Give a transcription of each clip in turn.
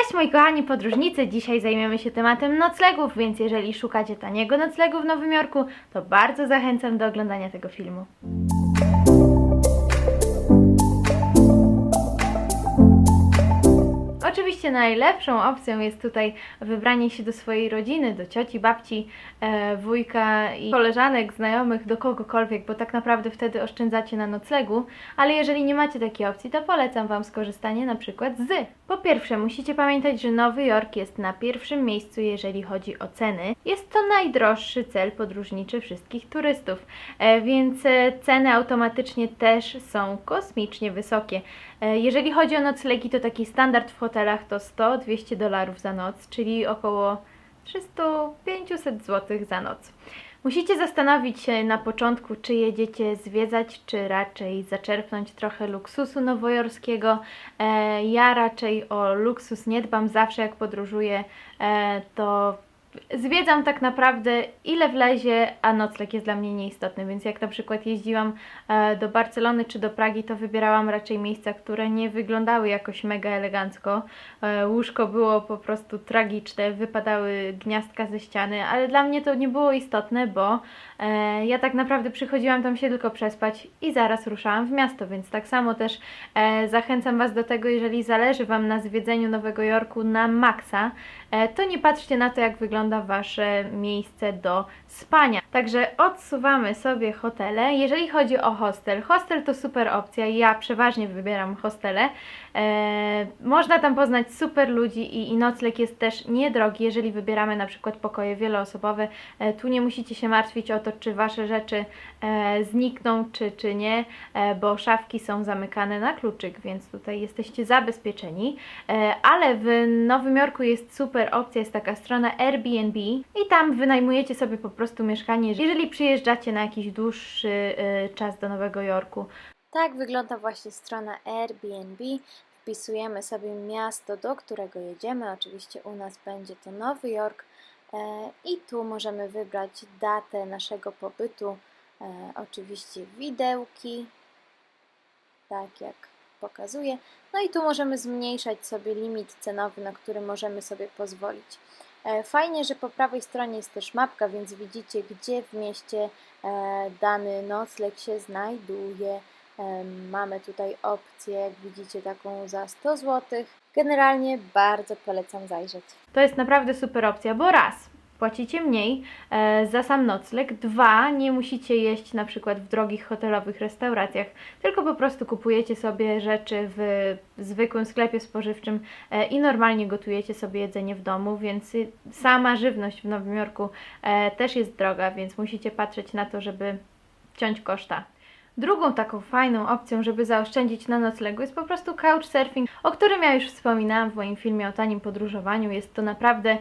Cześć moi kochani podróżnicy, dzisiaj zajmiemy się tematem noclegów, więc jeżeli szukacie taniego noclegu w Nowym Jorku, to bardzo zachęcam do oglądania tego filmu. Oczywiście najlepszą opcją jest tutaj wybranie się do swojej rodziny, do cioci, babci, e, wujka i koleżanek, znajomych, do kogokolwiek, bo tak naprawdę wtedy oszczędzacie na noclegu, ale jeżeli nie macie takiej opcji, to polecam Wam skorzystanie na przykład z. Po pierwsze, musicie pamiętać, że Nowy Jork jest na pierwszym miejscu, jeżeli chodzi o ceny. Jest to najdroższy cel podróżniczy wszystkich turystów, e, więc e, ceny automatycznie też są kosmicznie wysokie. E, Jeżeli chodzi o noclegi, to taki standard w hotelach to 100-200 dolarów za noc, czyli około 300-500 zł za noc. Musicie zastanowić się na początku, czy jedziecie zwiedzać, czy raczej zaczerpnąć trochę luksusu nowojorskiego. E, ja raczej o luksus nie dbam, zawsze jak podróżuję, e, to zwiedzam tak naprawdę ile wlezie, a nocleg jest dla mnie nieistotny, więc jak na przykład jeździłam e, do Barcelony czy do Pragi, to wybierałam raczej miejsca, które nie wyglądały jakoś mega elegancko. E, Łóżko było po prostu tragiczne, wypadały gniazdka ze ściany, ale dla mnie to nie było istotne, bo e, ja tak naprawdę przychodziłam tam się tylko przespać i zaraz ruszałam w miasto, więc tak samo też zachęcam Was do tego, jeżeli zależy Wam na zwiedzeniu Nowego Jorku na maksa, to nie patrzcie na to, jak wygląda Wasze miejsce do spania. Także odsuwamy sobie hotele. Jeżeli chodzi o hostel, hostel to super opcja. Ja przeważnie wybieram hostele. E, można tam poznać super ludzi i, i nocleg jest też niedrogi, jeżeli wybieramy na przykład pokoje wieloosobowe. E, tu nie musicie się martwić o to, czy Wasze rzeczy e, znikną, czy, czy nie, e, bo szafki są zamykane na kluczyk, więc tutaj jesteście zabezpieczeni. E, ale w Nowym Jorku jest super opcja, jest taka strona Airbnb i tam wynajmujecie sobie po prostu mieszkanie, jeżeli przyjeżdżacie na jakiś dłuższy e, czas do Nowego Jorku. Tak wygląda właśnie strona Airbnb. Wpisujemy sobie miasto, do którego jedziemy. Oczywiście u nas będzie to Nowy Jork. E, I tu możemy wybrać datę naszego pobytu. E, Oczywiście widełki, tak jak pokazuje. No i tu możemy zmniejszać sobie limit cenowy, na który możemy sobie pozwolić. E, Fajnie, że po prawej stronie jest też mapka, więc widzicie, gdzie w mieście e, dany nocleg się znajduje. Em, Mamy tutaj opcję, jak widzicie, taką za 100 zł. Generalnie bardzo polecam zajrzeć. To jest naprawdę super opcja, bo raz, płacicie mniej e, za sam nocleg, dwa, nie musicie jeść na przykład w drogich hotelowych restauracjach, tylko po prostu kupujecie sobie rzeczy w zwykłym sklepie spożywczym e, i normalnie gotujecie sobie jedzenie w domu, więc sama żywność w Nowym Jorku e, też jest droga, więc musicie patrzeć na to, żeby ciąć koszta. Drugą taką fajną opcją, żeby zaoszczędzić na noclegu jest po prostu couchsurfing, o którym ja już wspominałam w moim filmie o tanim podróżowaniu. Jest to naprawdę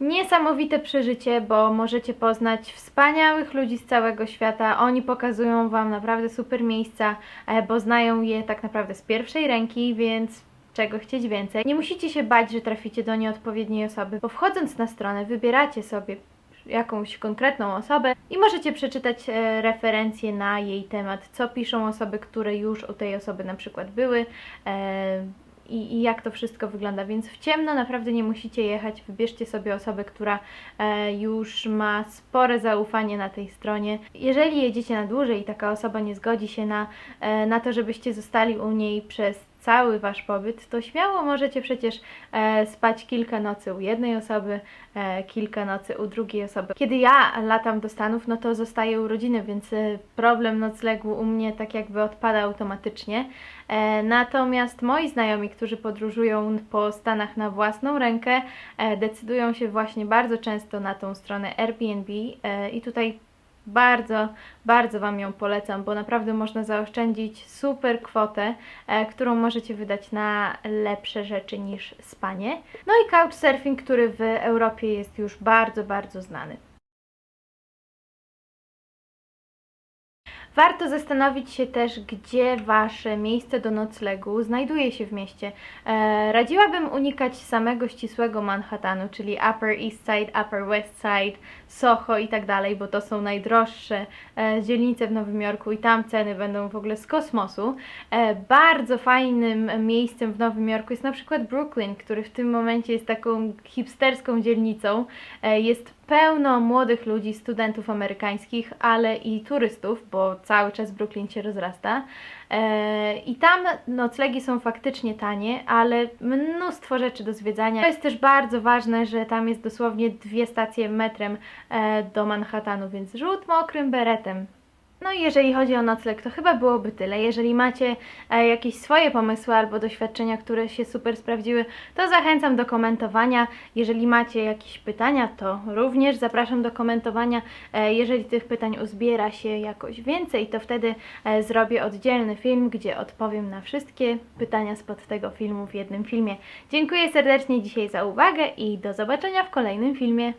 niesamowite przeżycie, bo możecie poznać wspaniałych ludzi z całego świata. Oni pokazują Wam naprawdę super miejsca, e, bo znają je tak naprawdę z pierwszej ręki, więc czego chcieć więcej. Nie musicie się bać, że traficie do nieodpowiedniej osoby, bo wchodząc na stronę wybieracie sobie jakąś konkretną osobę i możecie przeczytać e, referencje na jej temat, co piszą osoby, które już u tej osoby na przykład były e, i, i jak to wszystko wygląda. Więc w ciemno naprawdę nie musicie jechać. Wybierzcie sobie osobę, która e, już ma spore zaufanie na tej stronie. Jeżeli jedziecie na dłużej i taka osoba nie zgodzi się na, na to, żebyście zostali u niej przez cały Wasz pobyt, to śmiało możecie przecież e, spać kilka nocy u jednej osoby, e, kilka nocy u drugiej osoby. Kiedy ja latam do Stanów, no to zostaję u rodziny, więc e, problem noclegu u mnie tak jakby odpada automatycznie. E, natomiast moi znajomi, którzy podróżują po Stanach na własną rękę, e, decydują się właśnie bardzo często na tą stronę Airbnb e, i tutaj bardzo, bardzo Wam ją polecam, bo naprawdę można zaoszczędzić super kwotę, e, którą możecie wydać na lepsze rzeczy niż spanie. No i couchsurfing, który w Europie jest już bardzo, bardzo znany. Warto zastanowić się też, gdzie Wasze miejsce do noclegu znajduje się w mieście. E, radziłabym unikać samego ścisłego Manhattanu, czyli Upper East Side, Upper West Side, Soho i tak dalej, bo to są najdroższe e, dzielnice w Nowym Jorku i tam ceny będą w ogóle z kosmosu. E, bardzo fajnym miejscem w Nowym Jorku jest na przykład Brooklyn, który w tym momencie jest taką hipsterską dzielnicą. E, jest pełno młodych ludzi, studentów amerykańskich, ale i turystów, bo cały czas Brooklyn się rozrasta. E, I tam noclegi są faktycznie tanie, ale mnóstwo rzeczy do zwiedzania. To jest też bardzo ważne, że tam jest dosłownie dwie stacje metrem e, do Manhattanu, więc rzut mokrym beretem. No i jeżeli chodzi o nocleg, to chyba byłoby tyle. Jeżeli macie e, jakieś swoje pomysły albo doświadczenia, które się super sprawdziły, to zachęcam do komentowania. Jeżeli macie jakieś pytania, to również zapraszam do komentowania. E, jeżeli tych pytań uzbiera się jakoś więcej, to wtedy e, zrobię oddzielny film, gdzie odpowiem na wszystkie pytania spod tego filmu w jednym filmie. Dziękuję serdecznie dzisiaj za uwagę i do zobaczenia w kolejnym filmie.